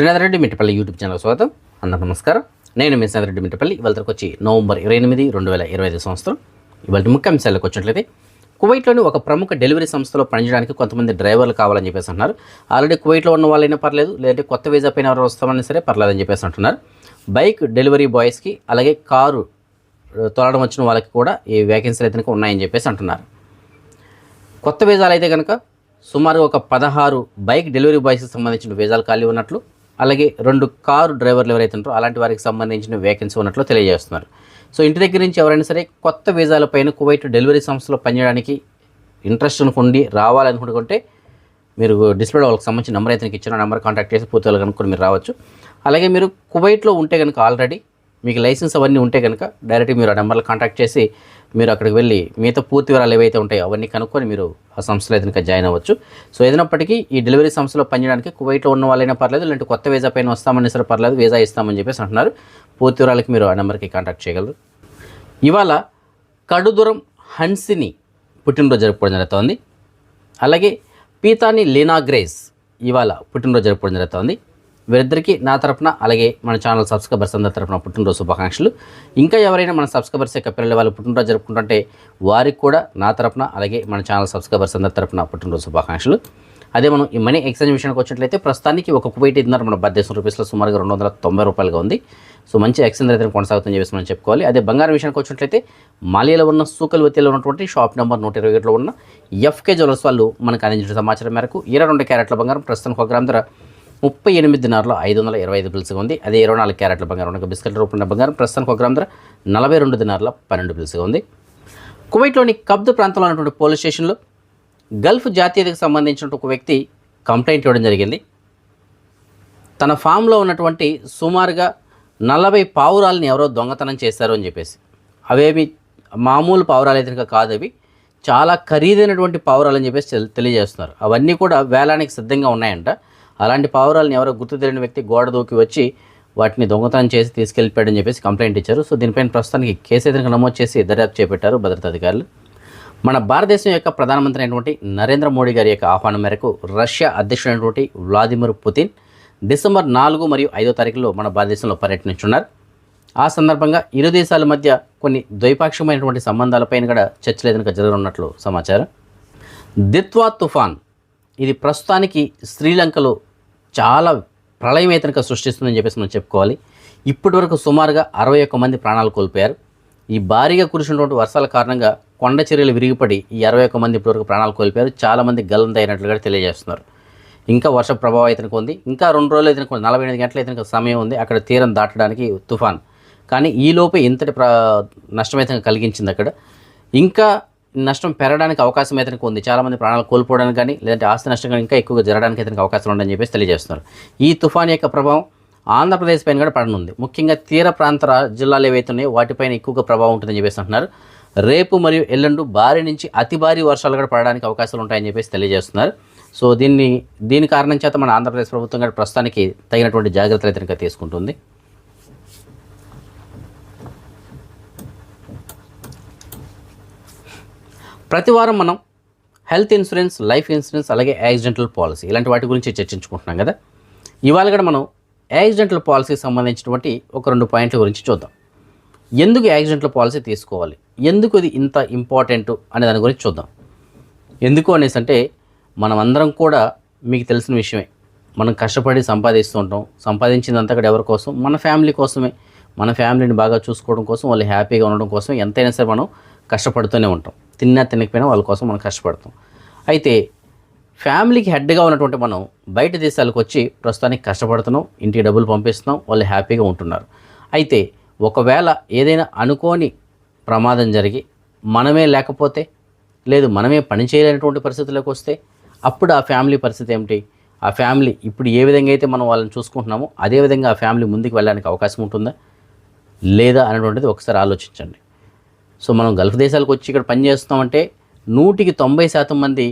Srinath Reddy Mittapalli YouTube channel స్వాగతం. అందరూ నమస్కారం. నేను మీ శ్రీనాథ్ రెడ్డి మిట్టపల్లి. ఇవాళకి వచ్చి నవంబర్ ఇరవై ఎనిమిది రెండు వేల ఇరవై ఐదు సంవత్సరం. ఇవాళ ముఖ్య అంశాలకు వచ్చినట్లయితే కువైట్లోని ఒక ప్రముఖ డెలివరీ సంస్థలో పనిచేయడానికి కొంతమంది డ్రైవర్లు కావాలని చెప్పేసి అంటున్నారు. ఆల్రెడీ కువైట్లో ఉన్న వాళ్ళైనా పర్లేదు లేదంటే కొత్త వీజా పైన ఎవరు వస్తామని సరే పర్లేదని చెప్పేసి అంటున్నారు. బైక్ డెలివరీ బాయ్స్కి అలాగే కారు ఆ, తోలడం వచ్చిన వాళ్ళకి కూడా ఈ వేకెన్సీలు అయితే కనుక ఉన్నాయని చెప్పేసి అంటున్నారు. కొత్త వీజాలు అయితే కనుక సుమారు ఒక పదహారు బైక్ డెలివరీ బాయ్స్కి సంబంధించిన వీజాలు ఖాళీ ఉన్నట్లు అలాగే రెండు కారు డ్రైవర్లు ఎవరైతే ఉంటారో అలాంటి వారికి సంబంధించిన వేకెన్సీ ఉన్నట్లు తెలియజేస్తున్నారు. సో ఇంటి దగ్గర నుంచి ఎవరైనా సరే కొత్త వీజాలపైన కువైట్ డెలివరీ సంస్థలో పనిచేయడానికి ఇంట్రెస్ట్ అనుకుండి రావాలనుకుంటే మీరు డిస్ప్లే వాళ్ళకి సంబంధించిన నెంబర్ అయితే ఇచ్చిన నెంబర్ కాంటాక్ట్ చేసి పూర్తిగా కనుక్కొని మీరు రావచ్చు. అలాగే మీరు కువైట్లో ఉంటే కనుక ఆల్రెడీ మీకు లైసెన్స్ అవన్నీ ఉంటే కనుక డైరెక్ట్ మీరు ఆ నెంబర్లో కాంటాక్ట్ చేసి మీరు అక్కడికి వెళ్ళి మిగతా పూర్తి వివరాలు ఏవైతే ఉంటాయో అవన్నీ కనుక్కొని మీరు ఆ సంస్థలో ఏదైనా జాయిన్ అవ్వచ్చు. సో ఏదైనప్పటికీ ఈ డెలివరీ సంస్థలో పనిచేయడానికి కువైట్లో ఉన్న వాళ్ళైనా పర్లేదు లేదంటే కొత్త వీజా పైన వస్తామని సరే పర్లేదు వీజా ఇస్తామని చెప్పేసి అంటున్నారు. పూర్తి వివరాలకి మీరు ఆ నెంబర్కి కాంటాక్ట్ చేయగలరు. ఇవాళ కడుదురం హన్సిని పుట్టినరోజు జరుపుకోవడం జరుగుతోంది. అలాగే పీతాని లీనా గ్రేస్ ఇవాళ పుట్టినరోజు జరుపుకోవడం జరుగుతోంది. వీరిద్దరికీ నా తరపున అలాగే మన ఛానల్ సబ్స్క్రైబర్స్ అందరి తరపున పుట్టినరోజు శుభాకాంక్షలు. ఇంకా ఎవరైనా మన సబ్స్క్రైబర్స్ యొక్క పిల్లల వాళ్ళు పుట్టినరోజు జరుపుకుంటుంటే వారికి కూడా నా తరపున అలాగే మన ఛానల్ సబ్స్క్రైబర్స్ అందరి తరపున పుట్టినరోజు శుభాకాంక్షలు. అదే మనం ఈ మనీ ఎక్స్చేంజ్ విషయానికి వచ్చినట్లయితే ప్రస్తుతానికి ఒక కువైట్ ఇద్దరు మన భారతదేశం రూపీస్లో సుమారుగా రెండు వందల తొంభై రూపాయలుగా ఉంది. సో మంచి ఎక్స్చేంజ్ రైతులను కొనసాగుతుందని చెప్పేసి మనం చెప్పుకోవాలి. అదే బంగారం విషయానికి వచ్చినట్లయితే మాలియాలో ఉన్న సూకల్ వత్తిలో ఉన్నటువంటి షాప్ నెంబర్ నూట ఇరవై ఒకటిలో ఉన్న ఎఫ్కే జ్యువెలర్స్ వాళ్ళు మనకు అందించిన సమాచారం మేరకు ఇరవై రెండు క్యారెట్ల బంగారం ప్రస్తుతానికి ఒక గ్రామ్ ధర ముప్పై ఎనిమిది దినారులో ఐదు వందల ఇరవై ఐదు పిలుసుగా ఉంది. అదే ఇరవై నాలుగు క్యారెట్ల బంగారం ఒక బిస్కెట్ రూపంలో బంగారం. ప్రస్తుతానికి ఒక గ్రామ్ ధర నలభై రెండు దినారుల పన్నెండు పిలుసుగా ఉంది. కువైట్లోని కబ్దు ప్రాంతంలో ఉన్నటువంటి పోలీస్ స్టేషన్లో గల్ఫ్ జాతీయతకు సంబంధించిన ఒక వ్యక్తి కంప్లైంట్ ఇవ్వడం జరిగింది. తన ఫామ్లో ఉన్నటువంటి సుమారుగా నలభై పావురాలని ఎవరో దొంగతనం చేశారు అని చెప్పేసి. అవేమి మామూలు పావురాలు అయితే కాదు అవి. చాలా ఖరీదైనటువంటి పావురాలు అని చెప్పేసి తెలి- తెలియజేస్తున్నారు. అవన్నీ కూడా వేలానికి సిద్ధంగా ఉన్నాయంట. అలాంటి పావురాలను ఎవరో గుర్తు తెలియని వ్యక్తి గోడ దూకి వచ్చి వాటిని దొంగతనం చేసి తీసుకెళ్ళిపోయాడని చెప్పేసి కంప్లైంట్ ఇచ్చారు. సో దీనిపైన ప్రస్తుతానికి కేసు నమోదు చేసి దర్యాప్తు చేపట్టారు భద్రతా అధికారులు. మన భారతదేశం యొక్క ప్రధానమంత్రి అయినటువంటి నరేంద్ర మోడీ గారి యొక్క ఆహ్వానం మేరకు రష్యా అధ్యక్షుడైనటువంటి వ్లాదిమిర్ పుతిన్ డిసెంబర్ నాలుగు మరియు ఐదో తారీఖులో మన భారతదేశంలో పర్యటించున్నారు ఆ సందర్భంగా ఇరు దేశాల మధ్య కొన్ని ద్వైపాక్షికమైనటువంటి సంబంధాలపైన కూడా చర్చలు ఏదైనా జరగనున్నట్లు సమాచారం. దిత్వా తుఫాన్. ఇది ప్రస్తుతానికి శ్రీలంకలో చాలా ప్రళయం అయితే సృష్టిస్తుందని చెప్పేసి మనం చెప్పుకోవాలి. ఇప్పటివరకు సుమారుగా అరవై ఒక్క మంది ప్రాణాలు కోల్పోయారు. ఈ భారీగా కురిసినటువంటి వర్షాల కారణంగా కొండ చర్యలు విరిగిపడి ఈ అరవై ఒక్క మంది ఇప్పటివరకు ప్రాణాలు కోల్పోయారు. చాలామంది గల్లంతైనట్లుగా తెలియజేస్తున్నారు. ఇంకా వర్ష ప్రభావం అయితే ఉంది. ఇంకా రెండు రోజులు అయితే నలభై ఎనిమిది గంటలు అయితే సమయం ఉంది. అక్కడ తీరం దాటడానికి తుఫాన్. కానీ ఈలోపే ఇంతటి ప్ర నష్టమైతే కలిగించింది అక్కడ. ఇంకా నష్టం పెరగడానికి అవకాశం అయితే ఉంది? చాలామంది ప్రాణాలు కోల్పోవడానికి కానీ లేదంటే ఆస్తి నష్టం కానీ ఇంకా ఎక్కువగా జరగడానికి అయితే అవకాశం ఉండని చెప్పేసి తెలియజేస్తున్నారు. ఈ తుఫాన్ యొక్క ప్రభావం ఆంధ్రప్రదేశ్ పైన కూడా పడనుంది. ముఖ్యంగా తీర ప్రాంత జిల్లాలు ఏవైతే ఉన్నాయో వాటిపైన ఎక్కువగా ప్రభావం ఉంటుందని చెప్పేసి అంటున్నారు. రేపు మరియు ఎల్లుండు భారీ నుంచి అతి భారీ వర్షాలు కూడా పడడానికి అవకాశాలు ఉంటాయని చెప్పేసి తెలియజేస్తున్నారు. సో దీన్ని దీని కారణం చేత మన ఆంధ్రప్రదేశ్ ప్రభుత్వం కూడా ప్రస్తుతానికి తగినటువంటి జాగ్రత్తలు అయితే తీసుకుంటుంది. ప్రతి వారం మనం హెల్త్ ఇన్సూరెన్స్ లైఫ్ ఇన్సూరెన్స్ అలాగే యాక్సిడెంటల్ పాలసీ ఇలాంటి వాటి గురించి చర్చించుకుంటున్నాం కదా. ఇవాళ కూడా మనం యాక్సిడెంటల్ పాలసీకి సంబంధించినటువంటి ఒక రెండు పాయింట్ల గురించి చూద్దాం. ఎందుకు యాక్సిడెంటల్ పాలసీ తీసుకోవాలి? ఎందుకు ఇది ఇంత ఇంపార్టెంట్ అనే దాని గురించి చూద్దాం. ఎందుకు అనేసి అంటే మనం అందరం కూడా మీకు తెలిసిన విషయమే. మనం కష్టపడి సంపాదిస్తూ ఉంటాం. సంపాదించిందంతా కూడా ఎవరి కోసం? మన ఫ్యామిలీ కోసమే. మన ఫ్యామిలీని బాగా చూసుకోవడం కోసం వాళ్ళు హ్యాపీగా ఉండడం కోసం ఎంతైనా సరే మనం కష్టపడుతూనే ఉంటాం. తిన్నా తినకపోయినా వాళ్ళ కోసం మనం కష్టపడతాం. అయితే ఫ్యామిలీకి హెడ్గా ఉన్నటువంటి మనం బయట దేశాలకు వచ్చి ప్రస్తుతానికి కష్టపడుతున్నాం ఇంటికి డబ్బులు పంపిస్తున్నాం వాళ్ళు హ్యాపీగా ఉంటున్నారు. అయితే ఒకవేళ ఏదైనా అనుకోని ప్రమాదం జరిగి మనమే లేకపోతే లేదు మనమే పని చేయలేనటువంటి పరిస్థితులకు వస్తే అప్పుడు ఆ ఫ్యామిలీ పరిస్థితి ఏమిటి? ఆ ఫ్యామిలీ ఇప్పుడు ఏ విధంగా అయితే మనం వాళ్ళని చూసుకుంటున్నామో అదే విధంగా ఆ ఫ్యామిలీ ముందుకు వెళ్ళడానికి అవకాశం ఉంటుందా? లేదా? అనేటువంటిది ఒకసారి ఆలోచించండి. సో మనం గల్ఫ్ దేశాలకు వచ్చి ఇక్కడ పని నూటికి తొంభై శాతం మంది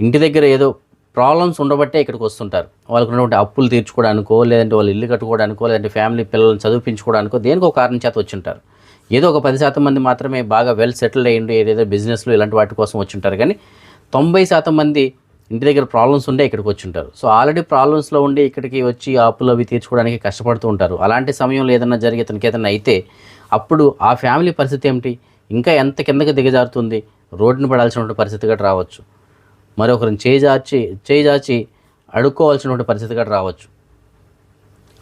ఇంటి దగ్గర ఏదో ప్రాబ్లమ్స్ ఉండబట్టే ఇక్కడికి వస్తుంటారు. వాళ్ళకు ఉన్నటువంటి అప్పులు తీర్చుకోవడానికో లేదంటే వాళ్ళు ఇల్లు కట్టుకోవడానికో లేదంటే ఫ్యామిలీ పిల్లల్ని చదివించుకోవడానికో దేనికో ఒక కారణం చేత వచ్చి ఉంటారు ఏదో ఒక పది శాతం మంది మాత్రమే బాగా వెల్ సెటిల్డ్ అయ్యిండు ఏదేదో బిజినెస్లు ఇలాంటి వాటి కోసం వచ్చి ఉంటారు కానీ తొంభై శాతం మంది ఇంటి దగ్గర ప్రాబ్లమ్స్ ఉండే ఇక్కడికి వచ్చింటారు. సో ఆల్రెడీ ప్రాబ్లమ్స్లో ఉండి ఇక్కడికి వచ్చి అప్పులు అవి తీర్చుకోవడానికి కష్టపడుతూ ఉంటారు. అలాంటి సమయంలో ఏదైనా జరిగి తనకి ఏదైనా అయితే అప్పుడు ఆ ఫ్యామిలీ పరిస్థితి ఏమిటి? ఇంకా ఎంత కిందకి దిగజారుతుంది? రోడ్డుని పడాల్సినటువంటి పరిస్థితి కూడా రావచ్చు. మరొకరిని చేజార్చి చేజార్చి అడుక్కోవాల్సినటువంటి పరిస్థితి కూడా రావచ్చు.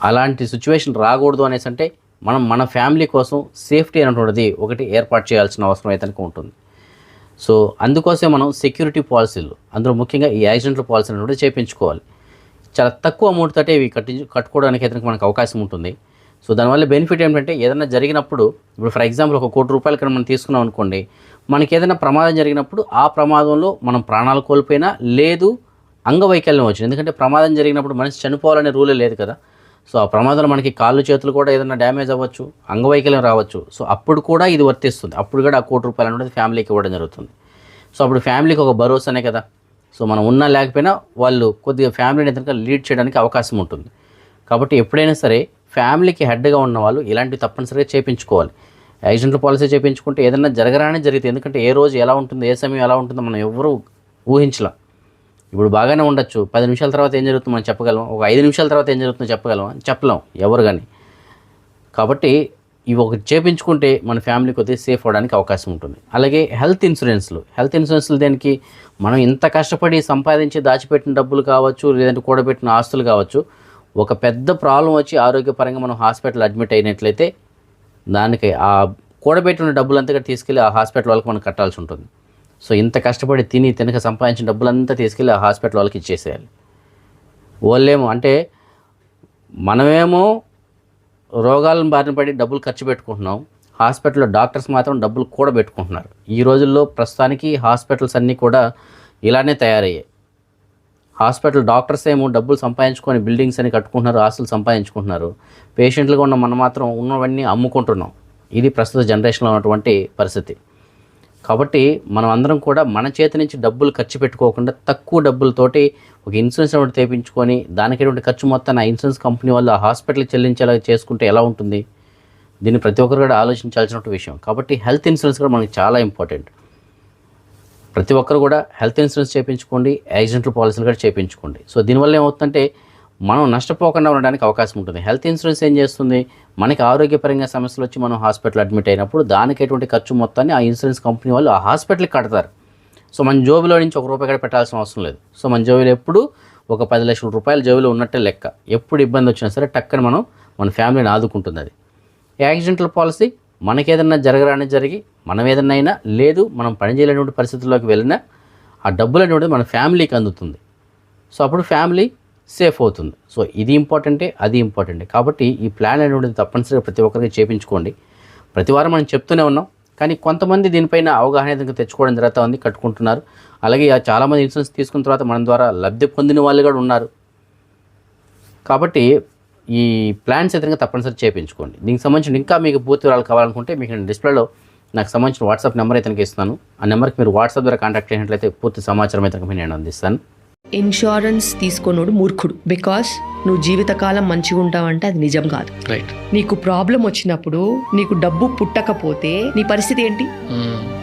అలాంటి సిచ్యువేషన్ రాకూడదు అనేసి అంటే మనం మన ఫ్యామిలీ కోసం సేఫ్టీ అనేటువంటిది ఒకటి ఏర్పాటు చేయాల్సిన అవసరం అయితే ఉంటుంది. సో అందుకోసమే మనం సెక్యూరిటీ పాలసీలు అందులో ముఖ్యంగా ఈ యాక్సిడెంట్ల పాలసీ అనేటువంటి చేయించుకోవాలి చాలా తక్కువ అమౌంట్ తోటే ఇవి కట్టి కట్టుకోవడానికి అయితే మనకు అవకాశం ఉంటుంది. సో దానివల్ల బెనిఫిట్ ఏంటంటే ఏదైనా జరిగినప్పుడు ఇప్పుడు ఫర్ ఎగ్జాంపుల్ ఒక కోటి రూపాయలు కన్నా మనం తీసుకున్నాం అనుకోండి మనకి ఏదైనా ప్రమాదం జరిగినప్పుడు ఆ ప్రమాదంలో మనం ప్రాణాలు కోల్పోయినా లేదు అంగవైకల్యం వచ్చింది. ఎందుకంటే ప్రమాదం జరిగినప్పుడు మనిషి చనిపోవాలనే రూలే లేదు కదా. సో ఆ ప్రమాదంలో మనకి కాళ్ళు చేతులు కూడా ఏదైనా డ్యామేజ్ అవ్వచ్చు అంగవైకల్యం రావచ్చు. సో అప్పుడు కూడా ఇది వర్తిస్తుంది. అప్పుడు కూడా ఆ కోటి రూపాయలు అనేది ఫ్యామిలీకి ఇవ్వడం జరుగుతుంది. సో అప్పుడు ఫ్యామిలీకి ఒక భరోసానే కదా. సో మనం ఉన్నా లేకపోయినా వాళ్ళు కొద్దిగా ఫ్యామిలీని కనుక లీడ్ చేయడానికి అవకాశం ఉంటుంది. కాబట్టి ఎప్పుడైనా సరే ఫ్యామిలీకి హెడ్గా ఉన్న వాళ్ళు ఇలాంటివి తప్పనిసరిగా చేయించుకోవాలి యాక్సిడెంట్ పాలసీ చేయించుకుంటే ఏదైనా జరగరానే జరిగితే ఎందుకంటే ఏ రోజు ఎలా ఉంటుందో ఏ సమయం ఎలా ఉంటుందో మనం ఎవరూ ఊహించలేం. ఇప్పుడు బాగానే ఉండొచ్చు. పది నిమిషాల తర్వాత ఏం జరుగుతుందో మనం చెప్పగలం. ఒక ఐదు నిమిషాల తర్వాత ఏం జరుగుతుందో చెప్పగలం చెప్పలేం ఎవరు కానీ కాబట్టి ఇవి ఒకటి చేపించుకుంటే మన ఫ్యామిలీ కొద్దిగా సేఫ్ అవడానికి అవకాశం ఉంటుంది. అలాగే హెల్త్ ఇన్సూరెన్స్లు. హెల్త్ ఇన్సూరెన్స్లు దేనికి? మనం ఇంత కష్టపడి సంపాదించి దాచిపెట్టిన డబ్బులు కావచ్చు లేదంటే కూడబెట్టిన ఆస్తులు కావచ్చు. ఒక పెద్ద ప్రాబ్లం వచ్చి ఆరోగ్యపరంగా మనం హాస్పిటల్ అడ్మిట్ అయినట్లయితే దానికి ఆ కూడబెట్టిన డబ్బులంతా కూడా తీసుకెళ్ళి ఆ హాస్పిటల్ వాళ్ళకి మనం కట్టాల్సి ఉంటుంది. సో ఇంత కష్టపడి తిని తినక సంపాదించిన డబ్బులంతా తీసుకెళ్ళి ఆ హాస్పిటల్ వాళ్ళకి ఇచ్చేసేయాలి. వాళ్ళేమో అంటే మనమేమో రోగాలను బారిన పడి డబ్బులు ఖర్చు పెట్టుకుంటున్నాం. హాస్పిటల్లో డాక్టర్స్ మాత్రం డబ్బులు కూడా పెట్టుకుంటున్నారు ఈ రోజుల్లో ప్రస్తుతానికి హాస్పిటల్స్ అన్నీ కూడా ఇలానే తయారయ్యాయి. హాస్పిటల్ డాక్టర్స్ ఏమో డబ్బులు సంపాదించుకొని బిల్డింగ్స్ అని కట్టుకుంటున్నారు ఆస్తులు సంపాదించుకుంటున్నారు. పేషెంట్లుగా ఉన్న మనం మాత్రం ఉన్నవన్నీ అమ్ముకుంటున్నాం. ఇది ప్రస్తుత జనరేషన్లో ఉన్నటువంటి పరిస్థితి. కాబట్టి మనం అందరం కూడా మన చేతి నుంచి డబ్బులు ఖర్చు పెట్టుకోకుండా తక్కువ డబ్బులతోటి ఒక ఇన్సూరెన్స్ ఒకటి తెప్పించుకొని దానికైనటువంటి ఖర్చు మొత్తాన్ని ఆ ఇన్సూరెన్స్ కంపెనీ వాళ్ళు ఆ హాస్పిటల్కి చెల్లించేలా చేసుకుంటే ఎలా ఉంటుంది? దీన్ని ప్రతి ఒక్కరు కూడా ఆలోచించాల్సిన విషయం. కాబట్టి హెల్త్ ఇన్సూరెన్స్ కూడా మనకి చాలా ఇంపార్టెంట్. ప్రతి ఒక్కరు కూడా హెల్త్ ఇన్సూరెన్స్ చేయించుకోండి యాక్సిడెంటల్ పాలసీలు కూడా చేయించుకోండి. సో దీనివల్ల ఏమవుతుందంటే మనం నష్టపోకుండా ఉండడానికి అవకాశం ఉంటుంది. హెల్త్ ఇన్సూరెన్స్ ఏం చేస్తుంది? మనకి ఆరోగ్యపరంగా సమస్యలు వచ్చి మనం హాస్పిటల్ అడ్మిట్ అయినప్పుడు దానికి ఎటువంటి ఖర్చు మొత్తాన్ని ఆ ఇన్సూరెన్స్ కంపెనీ వాళ్ళు ఆ హాస్పిటల్కి కడతారు. సో మన జోబులో నుంచి ఒక రూపాయి కూడా పెట్టాల్సిన అవసరం లేదు. సో మన జోబులో ఎప్పుడు ఒక పది లక్షల రూపాయలు జోబులో ఉన్నట్టే లెక్క. ఎప్పుడు ఇబ్బంది వచ్చినా సరే టక్కన మనం మన ఫ్యామిలీని ఆదుకుంటుంది అది. యాక్సిడెంటల్ పాలసీ మనకేదన్నా జరగరాని జరిగి మనం ఏదన్నా అయినా లేదు మనం పని చేయలేనటువంటి పరిస్థితుల్లోకి వెళ్ళినా ఆ డబ్బులు అనేటువంటిది మన ఫ్యామిలీకి అందుతుంది. సో అప్పుడు ఫ్యామిలీ సేఫ్ అవుతుంది. సో ఇది ఇంపార్టెంటే అది ఇంపార్టెంటే. కాబట్టి ఈ ప్లాన్ అనేటువంటిది తప్పనిసరిగా ప్రతి ఒక్కరికి చేపించుకోండి. ప్రతి వారం మనం చెప్తూనే ఉన్నాం. కానీ కొంతమంది దీనిపైన అవగాహన ఏదైనా తెచ్చుకోవడం జరుగుతూ ఉంది కట్టుకుంటున్నారు. అలాగే ఆ చాలామంది ఇన్సూరెన్స్ తీసుకున్న తర్వాత మన ద్వారా లబ్ధి పొందిన వాళ్ళు కూడా ఉన్నారు. కాబట్టి ఈ ప్లాన్స్ అయితే తప్పనిసరి చేయించుకోండి దీనికి సంబంధించిన ఇంకా మీకు పూర్తి వివరాలు కావాలనుకుంటే మీకు నేను డిస్ప్లేలో నాకు సంబంధించిన వాట్సాప్ నెంబర్ అయితే ఇస్తున్నాను. ఇస్తాను ఆ నెంబర్కి మీరు వాట్సాప్ ద్వారా కాంటాక్ట్ అయినట్లయితే పూర్తి సమాచారం అయితే నేను అందిస్తాను. ఇన్సూరెన్స్ తీసుకోనోడు మూర్ఖుడు. బికాస్ నువ్వు జీవితకాలం మంచిగా ఉంటావంటే అది నిజం కాదు. నీకు ప్రాబ్లం వచ్చినప్పుడు నీకు డబ్బు పుట్టకపోతే నీ పరిస్థితి ఏంటి?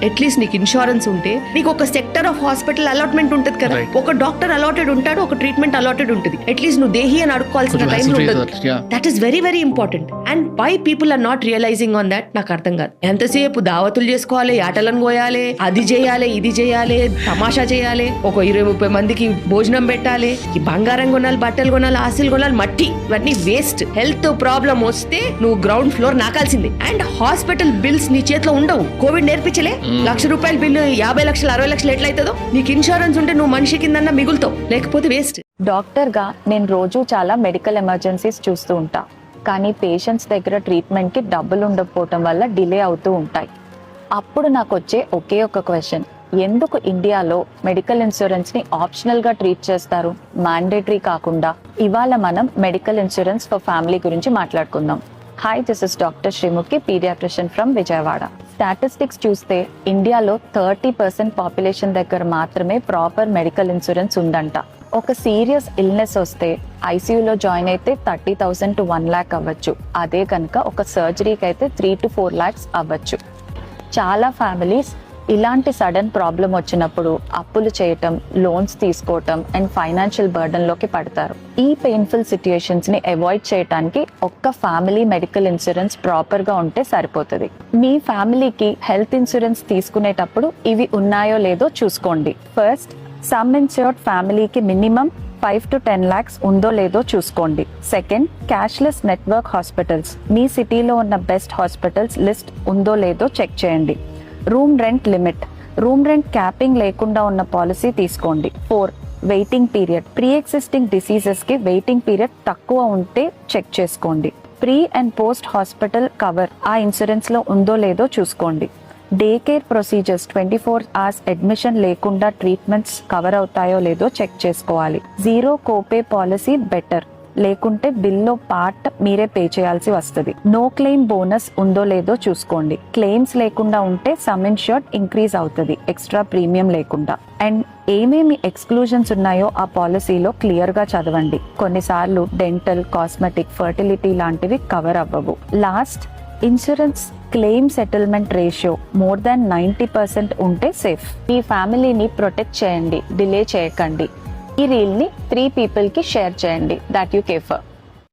అట్లీస్ట్ నీకు ఇన్సూరెన్స్ ఉంటే నీకు ఒక సెక్టర్ ఆఫ్ హాస్పిటల్ అలాట్మెంట్ ఉంటుంది కదా. ఒక డాక్టర్ అలాటెడ్ ఉంటాడు ఒక ట్రీట్మెంట్ అలాటెడ్ ఉంటుంది. అట్లీస్ట్ నువ్వు దేహి అని అడుక్కోవాల్సిన free, yeah. That is very very important and why people are not realizing on that నాకు అర్థం కాదు. ఎంతసేపు దావతులు చేసుకోవాలి ఆటలను కోయాలి అది చేయాలి ఇది చేయాలి తమాషా చేయాలి. ఒక ఇరవై ముప్పై మందికి భోజనం పెట్టాలి ఈ బంగారం కొనాలి బట్టలు కొనాలి ఆస్తులు కొనాలి మట్టి ఇవన్నీ వేస్ట్ హెల్త్ ప్రాబ్లం వస్తే నువ్వు గ్రౌండ్ ఫ్లోర్ నాకాల్సిందే. అండ్ హాస్పిటల్ బిల్స్ నీ చేతిలో ఉండవు. కోవిడ్ నేర్పించలే. లక్ష రూపాయల బిల్లు యాభై లక్షలు అరవై లక్షలు ఎట్లయితుందో నీకు ఇన్సూరెన్స్ ఉంటే నువ్వు మనిషి కిందన్నా మిగులుతావు. లేకపోతే వేస్ట్ డాక్టర్గా నేను రోజు చాలా మెడికల్ ఎమర్జెన్సీస్ చూస్తూ ఉంటా. కానీ పేషెంట్స్ దగ్గర ట్రీట్మెంట్కి డబ్బులు ఉండకపోవటం వల్ల డిలే అవుతూ ఉంటాయి. అప్పుడు నాకు వచ్చే ఒకే ఒక క్వశ్చన్ ఎందుకు ఇండియాలో మెడికల్ ఇన్సూరెన్స్ని ఆప్షనల్గా ట్రీట్ చేస్తారు? మ్యాండేటరీ కాకుండా ఇవాళ మనం మెడికల్ ఇన్సూరెన్స్ ఫర్ ఫ్యామిలీ గురించి మాట్లాడుకుందాం. Hi this is doctor Srimukhi paediatrician from Vijayawada statistics చూస్తే ఇండియాలో థర్టీ పర్సెంట్ పాపులేషన్ దగ్గర మాత్రమే ప్రాపర్ మెడికల్ ఇన్సూరెన్స్ ఉందంట. ఒక సీరియస్ ఇల్నెస్ వస్తే ఐసీయూలో జాయిన్ అయితే thirty thousand to one lakh అవ్వచ్చు. అదే కనుక ఒక సర్జరీకి అయితే త్రీ టు ఫోర్ ల్యాక్స్ అవ్వచ్చు. చాలా ఫ్యామిలీస్ ఇలాంటి సడన్ ప్రాబ్లం వచ్చినప్పుడు అప్పులు చేయటం లోన్స్ తీసుకోవటం అండ్ ఫైనాన్షియల్ బర్డన్లోకి పడతారు. ఈ పెయిన్ఫుల్ సిచ్యుయేషన్స్ని అవాయిడ్ చేయడానికి ఒక్క ఫ్యామిలీ మెడికల్ ఇన్సూరెన్స్ ప్రాపర్గా ఉంటే సరిపోతుంది. మీ ఫ్యామిలీకి హెల్త్ ఇన్సూరెన్స్ తీసుకునేటప్పుడు ఇవి ఉన్నాయో లేదో చూసుకోండి. ఫస్ట్ సమ్ ఇన్సూర్డ్ ఫ్యామిలీకి minimum five to ten lakhs ఉందో లేదో చూసుకోండి. సెకండ్ క్యాష్లెస్ నెట్వర్క్ హాస్పిటల్స్ మీ సిటీలో ఉన్న బెస్ట్ హాస్పిటల్స్ లిస్ట్ ఉందో లేదో చెక్ చేయండి. Room rent limit. Room rent capping లేకుండా ఉన్న పాలసీ తీసుకోండి. Four waiting period. Pre existing డిసీజెస్కి waiting period తక్కువ ఉంటే చెక్ చేసుకోండి. Pre and post hospital cover ఆ ఇన్సూరెన్స్లో ఉందో లేదో చూసుకోండి. Day care procedures twenty four hours admission లేకుండా ట్రీట్మెంట్స్ కవర్ అవుతాయో లేదో చెక్ చేసుకోవాలి. Zero copay policy better. లేకుంటే బిల్లో పార్ట్ మీరే పే చేయాల్సి వస్తుంది. నో క్లెయిమ్ బోనస్ ఉందో లేదో చూసుకోండి. క్లెయిమ్స్ లేకుండా ఉంటే సమ్ ఇన్షూర్డ్ ఇంక్రీజ్ అవుతుంది. ఎక్స్ట్రా ప్రీమియం లేకుండా. అండ్ ఏమేమి ఎక్స్క్లూజన్స్ ఉన్నాయో ఆ పాలసీలో క్లియర్గా చదవండి. కొన్నిసార్లు డెంటల్ కాస్మెటిక్ ఫర్టిలిటీ లాంటివి కవర్ అవ్వవు. Last insurance claim settlement ratio more than ninety percent ఉంటే సేఫ్. మీ ఫ్యామిలీని ప్రొటెక్ట్ చేయండి. డిలే చేయకండి. ఈ రీల్ని త్రీ పీపుల్కి షేర్ చేయండి. That you కేఫర్